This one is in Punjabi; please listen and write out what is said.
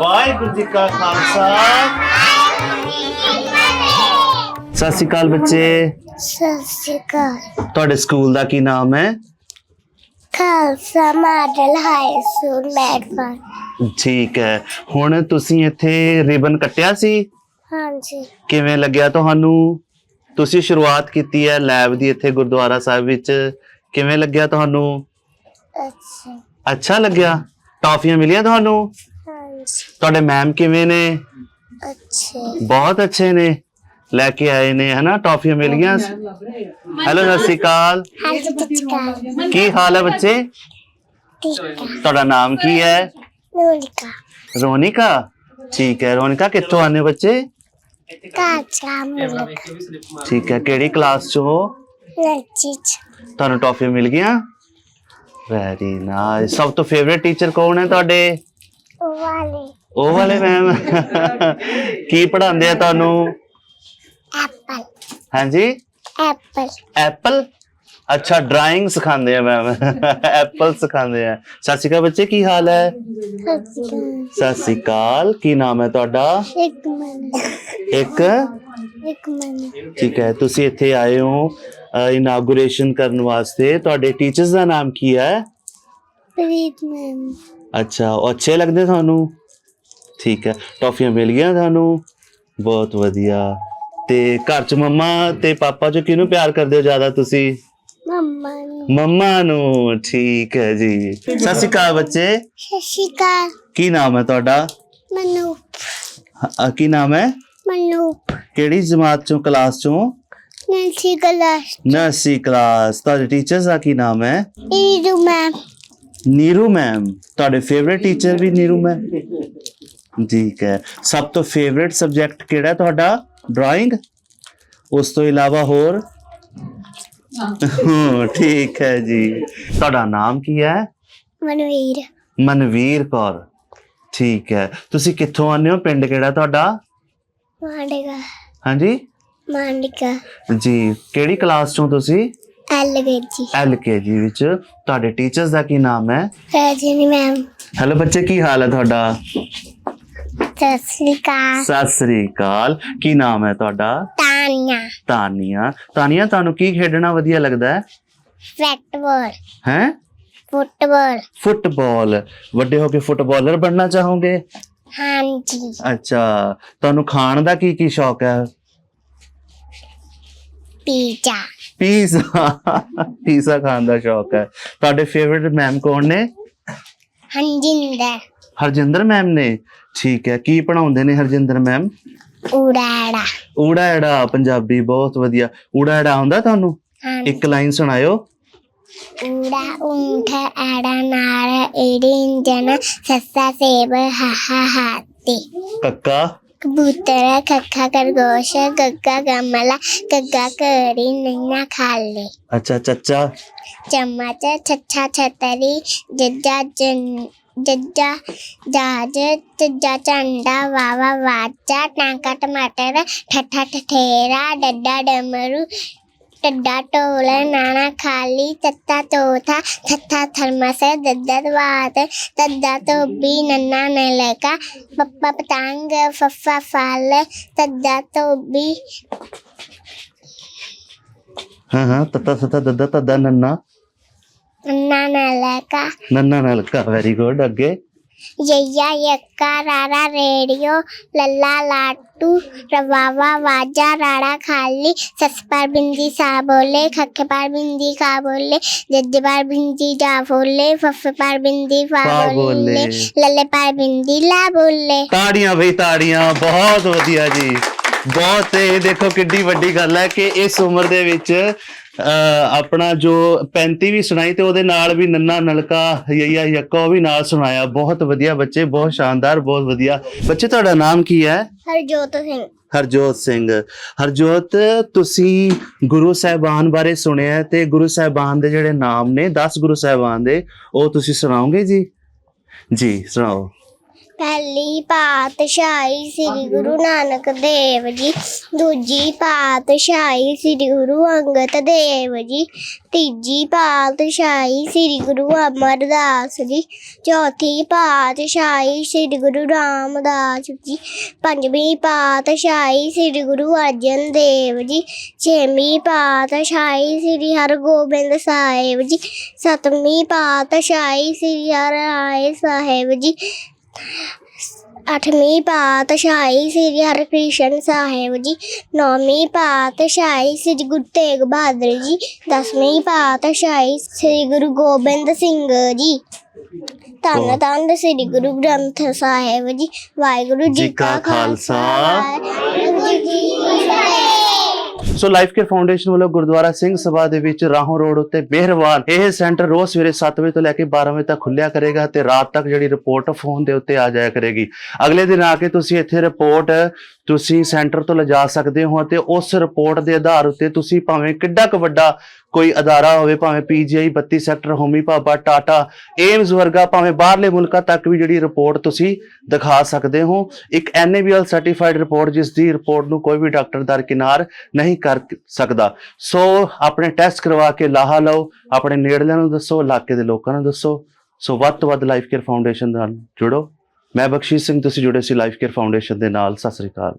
ਵਾਹਿਗੁਰੂ ਜੀ ਕਾ ਖਾਲਸਾ। ਸਤਿ ਸ਼੍ਰੀ ਅਕਾਲ ਬੱਚੇ। ਸਤਿ ਸ਼੍ਰੀ ਅਕਾਲ। ਤੁਹਾਡੇ ਸਕੂਲ ਦਾ ਕੀ ਨਾਮ ਹੈ? ਖਾਲਸਾ ਮਾਡਲ ਹਾਈ ਸਕੂਲ ਮੈਡਫਨ ਠੀਕ ਹੈ। ਹੁਣ ਤੁਸੀਂ ਇੱਥੇ ਰਿਬਨ ਕੱਟਿਆ ਸੀ? ਹਾਂਜੀ। ਕਿਵੇਂ ਲੱਗਿਆ ਤੁਹਾਨੂੰ? ਤੁਸੀਂ ਸ਼ੁਰੂਆਤ ਕੀਤੀ ਹੈ ਲੈਬ ਦੀ ਇੱਥੇ ਗੁਰਦੁਆਰਾ ਸਾਹਿਬ ਵਿੱਚ। ਕਿਵੇਂ ਲੱਗਿਆ ਤੁਹਾਨੂੰ? ਅੱਛਾ। ਅੱਛਾ ਲੱਗਿਆ? ਟਾਫੀਆਂ ਮਿਲੀਆਂ ਤੁਹਾਨੂੰ? ਤੁਹਾਡੇ ਮੈਮ ਕਿਵੇਂ ਨੇ? ਅੱਛੇ। ਬਹੁਤ ਅੱਛੇ ਨੇ। ਲੈ ਕੇ ਆਏ ਨੇ ਹਨਾ? ਟਾਫੀਆਂ ਮਿਲ ਗਈਆਂ ਹੈਲੋ ਸਤਿ ਸ਼੍ਰੀ ਅਕਾਲ। ਹਾਂਜੀ ਟਿਚਕਾ ਕੀ ਹਾਲ ਹੈ ਬੱਚੇ? ਟਿਚਕਾ ਤੁਹਾਡਾ ਨਾਮ ਕੀ ਹੈ? ਨੂਲਿਕਾ ਰੋਨਿਕਾ ਠੀਕ ਹੈ। ਰੋਨਿਕਾ ਕਿੱਥੋਂ ਆਨੇ ਬੱਚੇ? ਕਾਚਾ ਮੁਲਕ ਠੀਕ ਹੈ। ਕਿਹੜੀ ਕਲਾਸ ਚ ਹੋ? ਨਚੀਚ ਤੁਹਾਨੂੰ ਟੌਫੀ ਮਿਲ ਗਈਆਂ? ਵੈਰੀ ਨਾਈਸ ਸਭ ਤੋਂ ਫੇਵਰਿਟ ਟੀਚਰ ਕੌਣ ਹੈ ਤੁਹਾਡੇ? ਵਾਲੇ। ਉਹ ਵਾਲੇ ਮੈਮ ਕੀ ਪੜ੍ਹਾਉਂਦੇ ਆ ਤੁਹਾਨੂੰ? ਐਪਲ ਹਾਂਜੀ? ਐਪਲ ਐਪਲ ਅੱਛਾ ਡਰਾਇੰਗ ਸਿਖਾਉਂਦੇ ਆ ਮੈਮ ਐਪਲ ਸਿਖਾਉਂਦੇ ਆ। ਸਤਿ ਸ਼੍ਰੀ ਅਕਾਲ ਬੱਚੇ ਕੀ ਹਾਲ ਹੈ? ਸਤਿ ਸ਼੍ਰੀ ਅਕਾਲ। ਕੀ ਨਾਮ ਹੈ ਤੁਹਾਡਾ? ਇੱਕ ਮਨ ਇੱਕ? ਇੱਕ ਮਨ ਠੀਕ ਹੈ ਤੁਸੀਂ ਇੱਥੇ ਆਏ ਹੋ ਇਨਾਗੂਰੇਸ਼ਨ ਕਰਨ ਵਾਸਤੇ। ਤੁਹਾਡੇ ਟੀਚਰਸ ਦਾ ਨਾਮ ਕੀ ਹੈ? ਪ੍ਰੀਤ ਮੈਮ ਅੱਛਾ ਉਹ ਅੱਛੇ ਲੱਗਦੇ ਤੁਹਾਨੂੰ? ਠੀਕ ਹੈ ਟੌਫੀਆਂ ਮਿਲ ਗਈਆਂ ਤੁਹਾਨੂੰ? ਬਹੁਤ ਵਧੀਆ। ਤੇ ਘਰ ਚ ਮੰਮਾ ਤੇ ਪਾਪਾ ਚ ਕਿਹਨੂੰ ਪਿਆਰ ਕਰਦੇ ਹੋ ਜ਼ਿਆਦਾ ਤੁਸੀਂ? ਮੰਮਾ ਨੂੰ। ਮੰਮਾ ਨੂੰ ਠੀਕ ਹੈ ਜੀ। ਸਤਿ ਸ਼੍ਰੀ ਅਕਾਲ ਬੱਚੇ। ਸਤਿ ਸ਼੍ਰੀ ਅਕਾਲ। ਕੀ ਨਾਮ ਹੈ ਤੁਹਾਡਾ? ਮਨੂ ਅ, ਕੀ ਨਾਮ ਹੈ? ਮਨੂ ਕਿਹੜੀ ਜਮਾਤ ਚੋਂ ਕਲਾਸ ਚੋਂ? ਨੈਂਸੀ ਗਲਾਸ ਨਰਸਰੀ ਕਲਾਸ। ਤੁਹਾਡੇ ਟੀਚਰਸ ਦਾ ਕੀ ਨਾਮ ਹੈ? ਈਰੂ ਮੈਮ। ਨੀਰੂ ਮੈਮ ਤੁਹਾਡੇ ਫੇਵਰਿਟ ਟੀਚਰ ਵੀ ਨੀਰੂ ਮੈਮ ਠੀਕ ਹੈ। ਸਭ ਤੋਂ ਫੇਵਰਿਟ ਸਬਜੈਕਟ ਕਿਹੜਾ ਤੁਹਾਡਾ? ਡਰਾਇੰਗ ਉਸ ਤੋਂ ਇਲਾਵਾ ਹੋਰ? ਹਾਂ। ਠੀਕ ਹੈ ਜੀ। ਤੁਹਾਡਾ ਨਾਮ ਕੀ ਹੈ? ਮਨਵੀਰ। ਮਨਵੀਰ ਕੌਰ। ਠੀਕ ਹੈ। ਤੁਸੀਂ ਕਿੱਥੋਂ ਆਉਂਦੇ ਹੋ? ਪਿੰਡ ਕਿਹੜਾ ਤੁਹਾਡਾ? ਮਾਂਡੇਗਾ ਹਾਂਜੀ? ਮਾਂਡਿਕਾ ਜੀ ਕਿਹੜੀ ਕਲਾਸ ਚੋਂ ਤੁਸੀਂ? ਐਲਗੇਜੀ ਐਲਕੇਜੀ ਵਿੱਚ। ਤੁਹਾਡੇ ਟੀਚਰਸ ਦਾ ਕੀ ਨਾਮ ਹੈ? ਰਾਜਨੀ ਮੈਮ ਹੈਲੋ ਬੱਚੇ ਕੀ ਹਾਲ ਹੈ ਤੁਹਾਡਾ? ਸਤਿ ਸ਼੍ਰੀ ਅਕਾਲ। ਸਤਿ ਸ੍ਰੀ ਅਕਾਲ। ਕੀ ਨਾਮ ਹੈ ਤੁਹਾਡਾ? ਤਾਨੀਆ। ਤਾਨੀਆ। ਤਾਨੀਆ ਤੁਹਾਨੂੰ ਕੀ ਖੇਡਣਾ ਵਧੀਆ ਲੱਗਦਾ ਹੈ? ਫੁੱਟਬਾਲ। ਹੈ? ਫੁੱਟਬਾਲ। ਫੁੱਟਬਾਲ। ਵੱਡੇ ਹੋ ਕੇ ਫੁੱਟਬਾਲਰ ਬਣਨਾ ਚਾਹੋਗੇ? ਹਾਂਜੀ। ਅੱਛਾ। ਤੁਹਾਨੂੰ ਖਾਣ ਦਾ ਕੀ ਕੀ ਸ਼ੌਕ ਹੈ? ਪੀਜ਼ਾ। ਪੀਜ਼ਾ ਪੀਜ਼ਾ ਖਾਣ ਦਾ ਸ਼ੌਕ ਹੈ। ਤੁਹਾਡੇ ਫੇਵਰਿਟ ਮੈਮ ਕੌਣ ਨੇ? ਹੰਜਿੰਦਰ ਹਰਜਿੰਦਰ ਮੈਮ ਨੇ। ਠੀਕ ਹੈ ਕੀ ਪੜਾਉਂਦੇ ਨੇ ਹਰਜਿੰਦਰ ਮੈਮ ਉਡਾੜਾ ਊੜਾ ਐੜਾ ਪੰਜਾਬੀ ਬਹੁਤ ਵਧੀਆ। ਊੜਾ ਐੜਾ ਆਉਂਦਾ ਤੁਹਾਨੂੰ? ਇੱਕ ਲਾਈਨ ਸੁਣਾਇਓ। ਊੜਾ ਊਂਠ ਐੜਾ ਨਾਰ ਏੜੀ ਇੰਜਨ ਸੱਸਾ ਸੇਬ ਹਾਹਾ ਹਾਤੀ ਕੱਕਾ। ਕਬੂਤਰ ਖੱਖਾ ਖਰਗੋਸ਼ ਗੱਗਾ ਗਮਲਾ ਗੱਗਾ ਘੜੀ ਨैना ਖਾਲੇ। ਅੱਛਾ ਚੱਚਾ? ਚਮਚ ਛੱਛਾ ਛਤਰੀ ਜੱਜਾ ਜਨ ਜੱਜਾ ਜਾਜ ਤੱਜਾ ਝੰਡਾ ਵਾਵਾ ਵਾਜਾ ਟਾਂਕਾ ਟਮਾਟਰ ਠੱਠਾ ਠਠੇਰਾ ਡੱਡਾ ਡਮਰੂ ਟੱਡਾ ਢੋਲ ਨਾਣਾ ਖਾਲੀ ਤੱਤਾ ਤੋਥਾ ਥੱਥਾ ਥਰਮਸ ਦੱਦਾ ਦਵਾਤ ਤੱਦਾ ਤੋਬੀ ਨੰਨਾ ਨਲਕਾ ਪੱਪਾ ਪਤੰਗ ਫੱਫਾ ਫਲ ਤੱਦਾ ਤੋਬੀ ਹਾਂ ਹਾਂ ਤਤਾ ਸਤਾ ਦੱਦਾ ਤਦਾ ਨੰਨਾ। ਨੰਨਾ ਨਲਕਾ। ਨੰਨਾ ਨਲਕਾ ਵੈਰੀ ਗੁੱਡ ਅੱਗੇ। ਯਈਆ ਯੱਕਾ ਰਾਰਾ ਰੇਡੀਓ ਲੱਲਾ ਲਾਟੂ ਰਵਾਵਾ ਵਾਜਾ ਰਾੜਾ ਖਾਲੀ ਸੱਸ ਪਰ ਬਿੰਦੀ ਸਾ ਬੋਲੇ ਖੱਕੇ ਪਰ ਬਿੰਦੀ ਖਾ ਬੋਲੇ ਜੱਜ ਪਰ ਬਿੰਦੀ ਜਾ ਬੋਲੇ ਫੱਫ ਪਰ ਬਿੰਦੀ ਫਾ ਬੋਲੇ। ਲੱਲੇ ਪਰ ਬਿੰਦੀ ਲਾ ਬੋਲੇ। ਤਾੜੀਆਂ ਬਈ ਤਾੜੀਆਂ। ਬਹੁਤ ਵਧੀਆ ਜੀ। ਬਹੁਤ ਇਹ ਦੇਖੋ ਕਿੱਡੀ ਵੱਡੀ ਗੱਲ ਹੈ ਕਿ ਇਸ ਉਮਰ ਦੇ ਵਿੱਚ ਆਪਣਾ ਜੋ 35 ਵੀ ਸੁਣਾਈ ਤੇ ਉਹਦੇ ਨਾਲ ਵੀ ਨੰਨਾ ਨਲਕਾ ਯਈਆ ਯੱਕਾ ਵੀ ਨਾਲ ਸੁਣਾਇਆ। ਬਹੁਤ ਵਧੀਆ ਬੱਚੇ ਬਹੁਤ ਸ਼ਾਨਦਾਰ ਬਹੁਤ ਵਧੀਆ। ਬੱਚੇ ਤੁਹਾਡਾ ਨਾਮ ਕੀ ਹੈ? ਹਰਜੋਤ ਸਿੰਘ। ਹਰਜੋਤ ਸਿੰਘ। ਹਰਜੋਤ ਤੁਸੀਂ ਗੁਰੂ ਸਾਹਿਬਾਨ ਬਾਰੇ ਸੁਣਿਆ ਤੇ ਗੁਰੂ ਸਾਹਿਬਾਨ ਦੇ ਜਿਹੜੇ ਨਾਮ ਨੇ 10 ਗੁਰੂ ਸਾਹਿਬਾਨ ਦੇ ਉਹ ਤੁਸੀਂ ਸੁਣਾਓਗੇ ਜੀ? ਜੀ ਸੁਣਾਓ। ਪਹਿਲੀ ਪਾਤਸ਼ਾਹੀ ਸ੍ਰੀ ਗੁਰੂ ਨਾਨਕ ਦੇਵ ਜੀ, ਦੂਜੀ ਪਾਤਸ਼ਾਹੀ ਸ੍ਰੀ ਗੁਰੂ ਅੰਗਦ ਦੇਵ ਜੀ, ਤੀਜੀ ਪਾਤਸ਼ਾਹੀ ਸ੍ਰੀ ਗੁਰੂ ਅਮਰਦਾਸ ਜੀ, ਚੌਥੀ ਪਾਤਸ਼ਾਹੀ ਸ੍ਰੀ ਗੁਰੂ ਰਾਮਦਾਸ ਜੀ, ਪੰਜਵੀਂ ਪਾਤਸ਼ਾਹੀ ਸ੍ਰੀ ਗੁਰੂ ਅਰਜਨ ਦੇਵ ਜੀ, ਛੇਵੀਂ ਪਾਤਸ਼ਾਹੀ ਸ੍ਰੀ ਹਰਗੋਬਿੰਦ ਸਾਹਿਬ ਜੀ, ਸਤਵੀਂ ਪਾਤਸ਼ਾਹੀ ਸ੍ਰੀ ਹਰਿਰਾਏ ਸਾਹਿਬ ਜੀ ਅੱਠਵੀਂ ਪਾਤਸ਼ਾਹੀ ਸ੍ਰੀ ਹਰਿਕ੍ਰਿਸ਼ਨ ਸਾਹਿਬ ਜੀ ਨੌਵੀਂ ਪਾਤਸ਼ਾਹੀ ਸ੍ਰੀ ਗੁਰੂ ਤੇਗ ਬਹਾਦਰ ਜੀ ਦਸਵੀਂ ਪਾਤਸ਼ਾਹੀ ਸ੍ਰੀ ਗੁਰੂ ਗੋਬਿੰਦ ਸਿੰਘ ਜੀ। ਧੰਨ ਧੰਨ ਸ੍ਰੀ ਗੁਰੂ ਗ੍ਰੰਥ ਸਾਹਿਬ ਜੀ ਵਾਹਿਗੁਰੂ ਜੀ ਕਾ ਖਾਲਸਾ। ਵਾਹਿਗੁਰੂ ਜੀ ਕੀ ਫਤਿਹ। ਸੋ ਲਾਈਫ ਕੇਅਰ ਫਾਊਂਡੇਸ਼ਨ ਵੱਲੋਂ ਗੁਰਦੁਆਰਾ ਸਿੰਘ ਸਭਾ ਦੇ ਵਿੱਚ ਰਾਹੋਂ ਰੋਡ ਉੱਤੇ ਮਿਹਰਬਾਨ। ਇਹ ਸੈਂਟਰ ਰੋਜ਼ ਸਵੇਰੇ 7 ਵਜੇ ਤੋਂ ਲੈ ਕੇ 12 ਵਜੇ ਤੱਕ ਖੁੱਲਿਆ ਕਰੇਗਾ ਤੇ ਰਾਤ ਤੱਕ ਜਿਹੜੀ ਰਿਪੋਰਟ ਫੋਨ ਦੇ ਉੱਤੇ ਆ ਜਾਇਆ ਕਰੇਗੀ। ਅਗਲੇ ਦਿਨ ਆ ਕੇ ਤੁਸੀਂ ਇੱਥੇ ਰਿਪੋਰਟ ਤੁਸੀਂ ਸੈਂਟਰ ਤੋਂ ਲਿਜਾ ਸਕਦੇ ਹੋ ਤੇ ਉਸ ਰਿਪੋਰਟ ਦੇ ਆਧਾਰ ਉੱਤੇ ਤੁਸੀਂ ਭਾਵੇਂ ਕਿੱਡਾ ਕੁ ਵੱਡਾ ਕੋਈ ਅਦਾਰਾ ਹੋਵੇ, ਭਾਵੇਂ PGI 32 sector, Homi Bhabha, Tata AIIMS ਵਰਗਾ, ਭਾਵੇਂ ਬਾਹਰਲੇ ਮੁਲਕਾਂ ਤੱਕ ਵੀ ਜਿਹੜੀ ਰਿਪੋਰਟ ਤੁਸੀਂ ਦਿਖਾ ਸਕਦੇ ਹੋ। ਇੱਕ ਐਨਏਬੀਐਲ ਸਰਟੀਫਾਈਡ ਰਿਪੋਰਟ, ਜਿਸ ਦੀ ਰਿਪੋਰਟ ਨੂੰ ਕੋਈ ਵੀ ਡਾਕਟਰ ਦਰਕਿਨਾਰ ਨਹੀਂ ਕਰ ਸਕਦਾ। ਸੋ ਆਪਣੇ ਟੈਸਟ ਕਰਵਾ ਕੇ ਲਾਹਾ ਲਓ, ਆਪਣੇ ਨੇੜਲਿਆਂ ਨੂੰ ਦੱਸੋ, ਇਲਾਕੇ ਦੇ ਲੋਕਾਂ ਨੂੰ ਦੱਸੋ। ਸੋ ਵੱਧ ਤੋਂ ਵੱਧ ਲਾਈਫ ਕੇਅਰ ਫਾਊਂਡੇਸ਼ਨ ਨਾਲ ਜੁੜੋ। ਮੈਂ ਬਖਸ਼ੀਸ਼ ਸਿੰਘ ਤੁਸੀਂ ਜੁੜੇ ਸੀ ਲਾਈਫ ਕੇਅਰ ਫਾਊਂਡੇਸ਼ਨ ਦੇ ਨਾਲ। ਸਤਿ ਸ੍ਰੀ ਅਕਾਲ।